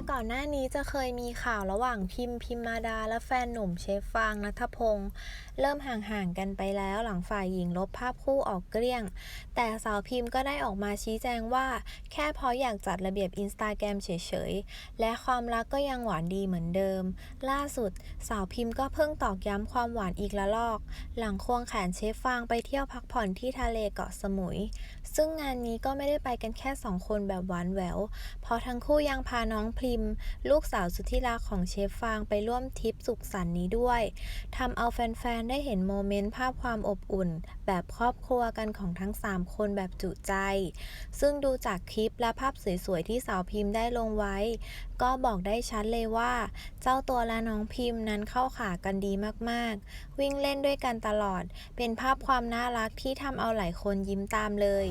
ก่อนหน้านี้จะเคยมีข่าวระหว่างพิมพิมมาดา และแฟนหนุ่มเชฟฟางนัทพงศ์เริ่มห่างๆกันไปแล้วหลังฝ่ายหญิงลบภาพคู่ออกเกลี้ยง แต่สาวพิมก็ได้ออกมาชี้แจงว่า แค่เพราะอยากจัดระเบียบอินสตาแกรมเฉยๆ และความรักก็ยังหวานดีเหมือนเดิม ล่าสุด สาวพิมก็เพิ่งตอกย้ำความหวานอีกละลอก หลังควงแขนเชฟฟางไปเที่ยวพักผ่อนที่ทะเลเกาะสมุย ซึ่งงานนี้ก็ไม่ได้ไปกันแค่สองคนแบบหวานแหววเพราะทั้งคู่ยังพาน้องพริมลูกสาวสุดที่รักของเชฟฟางไปร่วมทริปสุขสันต์นี้ด้วยทำเอาแฟนๆ ได้เห็นโมเมนต์ภาพความอบอุ่น แบบครอบครัวกันของทั้ง 3 คนแบบจุใจ ซึ่งดูจากคลิปและภาพสวยๆ ที่สาวพิมพ์ได้ลงไว้ ก็บอกได้ชัดเลยว่า เจ้าตัวและน้องพิมพ์นั้นเข้าขากันดีมากๆ วิ่งเล่นด้วยกันตลอด เป็นภาพความน่ารักที่ทำเอาหลายคนยิ้มตามเลย